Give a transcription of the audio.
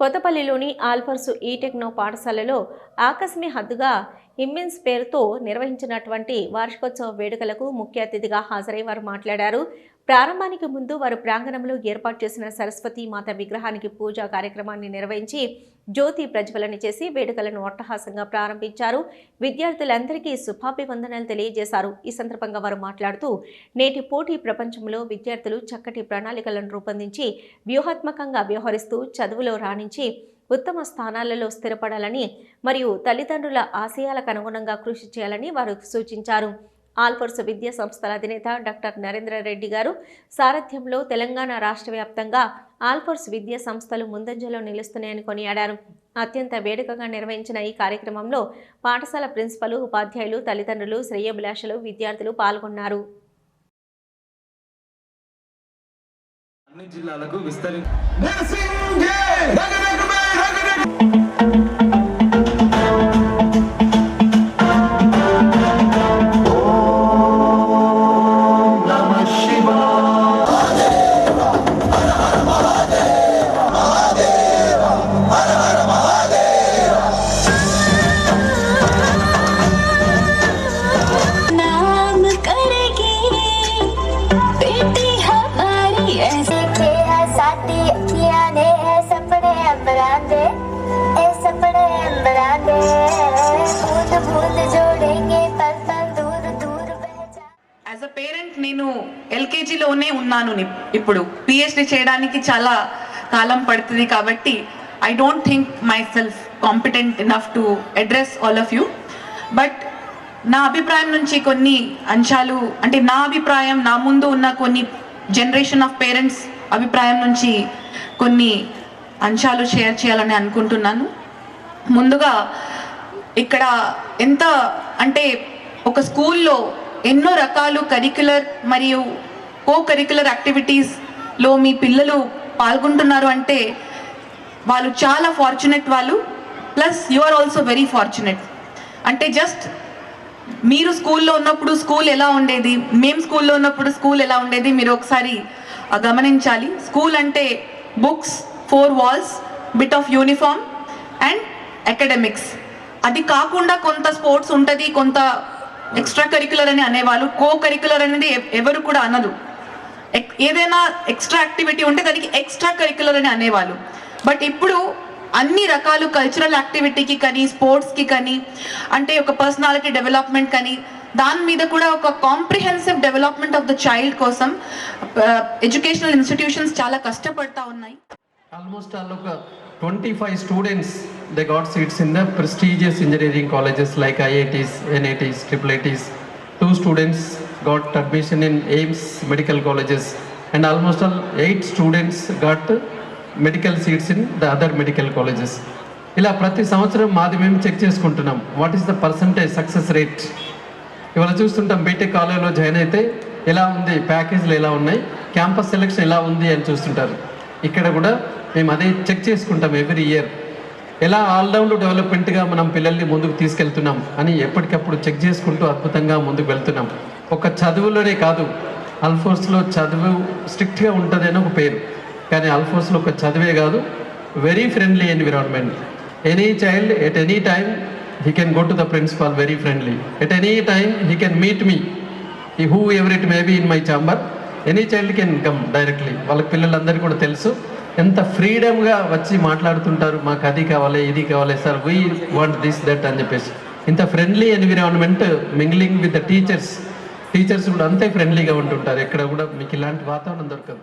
కొత్తపల్లిలోని ఆల్ఫర్సు ఈటెక్నో పాఠశాలలో ఆకస్మి హద్దుగా ఇమ్మిన్స్ పేరుతో నిర్వహించినటువంటి వార్షికోత్సవ వేడుకలకు ముఖ్య అతిథిగా హాజరై వారు మాట్లాడారు. ప్రారంభానికి ముందు వారు ప్రాంగణంలో ఏర్పాటు చేసిన సరస్వతి మాత విగ్రహానికి పూజా కార్యక్రమాన్ని నిర్వహించి జ్యోతి ప్రజ్వలన చేసి వేడుకలను అట్టహాసంగా ప్రారంభించారు. విద్యార్థులందరికీ శుభాభివందనలు తెలియజేశారు. ఈ సందర్భంగా వారు మాట్లాడుతూ నేటి పోటీ ప్రపంచంలో విద్యార్థులు చక్కటి ప్రణాళికలను రూపొందించి వ్యూహాత్మకంగా వ్యవహరిస్తూ చదువులో రాణించి ఉత్తమ స్థానాలలో స్థిరపడాలని మరియు తల్లిదండ్రుల ఆశయాలకు అనుగుణంగా కృషి చేయాలని వారు సూచించారు. ఆల్ఫోర్స్ విద్యా సంస్థల అధినేత డాక్టర్ నరేంద్ర రెడ్డి గారు సారథ్యంలో తెలంగాణ రాష్ట్ర వ్యాప్తంగా ఆల్ఫోర్స్ విద్యా సంస్థలు ముందంజలో నిలుస్తున్నాయని కొనియాడారు. అత్యంత వేడుకగా నిర్వహించిన ఈ కార్యక్రమంలో పాఠశాల ప్రిన్సిపల్ ఉపాధ్యాయులు తల్లిదండ్రులు శ్రేయోభిలాషులు విద్యార్థులు పాల్గొన్నారు. అన్ని జిల్లాలకు విస్తరి ఎల్కేజీలోనే ఉన్నాను ఇప్పుడు పిహెచ్డి చేయడానికి చాలా కాలం పడుతుంది కాబట్టి I don't think myself competent enough to address all of you but నా అభిప్రాయం నుంచి కొన్ని అంశాలు అంటే నా అభిప్రాయం నా ముందు ఉన్న కొన్ని జనరేషన్ ఆఫ్ పేరెంట్స్ అభిప్రాయం నుంచి కొన్ని అంశాలు షేర్ చేయాలని అనుకుంటున్నాను. ముందుగా ఇక్కడ ఎంత అంటే ఒక స్కూల్లో ఎన్నో రకాలు కరిక్యులర్ మరియు కో కరిక్యులర్ యాక్టివిటీస్లో మీ పిల్లలు పాల్గొంటున్నారు అంటే వాళ్ళు చాలా ఫార్చునేట్ వాళ్ళు. Plus you are also very fortunate అంటే జస్ట్ మీరు స్కూల్లో ఉన్నప్పుడు స్కూల్ ఎలా ఉండేది? మేము స్కూల్లో ఉన్నప్పుడు స్కూల్ ఎలా ఉండేది? మీరు ఒకసారి గమనించాలి. స్కూల్ అంటే books four walls bit of uniform and academics అది కాకుండా కొంత స్పోర్ట్స్ ఉంటుంది కొంత ఎక్స్ట్రా కరికులర్ అని అనేవాళ్ళు కో కరికులర్ అనేది ఎవరు కూడా అనరు ఎక్- ఏదైనా ఎక్స్ట్రా యాక్టివిటీ ఉంటే దానికి ఎక్స్ట్రా కరికులర్ అని అనేవాళ్ళు. బట్ ఇప్పుడు అన్ని రకాలు కల్చరల్ యాక్టివిటీకి కానీ స్పోర్ట్స్కి కానీ అంటే ఒక పర్సనాలిటీ డెవలప్మెంట్ కానీ దాని మీద కూడా ఒక comprehensive development of the child కోసం uh, ఎడ్యుకేషనల్ ఇన్స్టిట్యూషన్స్ చాలా కష్టపడతా ఉన్నాయి. ఆల్మోస్ట్ వాళ్ళు ఒక twenty five students they got seats in the prestigious engineering colleges like IITs NITs triple ITs two students got admission in AIIMS medical colleges and almost all eight students got medical seats in the other medical colleges ఇలా ప్రతి సంవత్సరం మాది మేము check చేసుకుంటున్నాం. What is the percentage success rate ఇవాళ చూస్తుంటాం BTech కాలేజ్లో join అయితే ఎలా ఉంది ప్యాకేజీలు ఎలా ఉన్నాయి క్యాంపస్ సెలెక్షన్ ఎలా ఉంది అని చూస్తుంటారు. ఇక్కడ కూడా మేము అదే చెక్ చేసుకుంటాం ఎవ్రీ ఇయర్ ఎలా ఆల్రౌండ్ డెవలప్మెంట్గా మనం పిల్లల్ని ముందుకు తీసుకెళ్తున్నాం అని ఎప్పటికప్పుడు చెక్ చేసుకుంటూ అద్భుతంగా ముందుకు వెళ్తున్నాం. ఒక చదువులోనే కాదు అల్ఫోర్స్లో చదువు స్ట్రిక్ట్గా ఉంటుంది ఒక పేరు. కానీ అల్ఫోర్స్లో ఒక చదివే కాదు very friendly environment any child at any time he can go to the principal very friendly at any time he can meet me who Whoever it may be in my chamber, any child can come directly వాళ్ళ పిల్లలందరికీ కూడా తెలుసు. ఎంత ఫ్రీడమ్గా వచ్చి మాట్లాడుతుంటారు మాకు అది కావాలి ఇది కావాలి sir we want this that అని చెప్పేసి. ఇంత friendly environment mingling with the teachers teachers కూడా అంతే ఫ్రెండ్లీగా ఉంటుంటారు. ఎక్కడ కూడా మీకు ఇలాంటి వాతావరణం దొరకదు.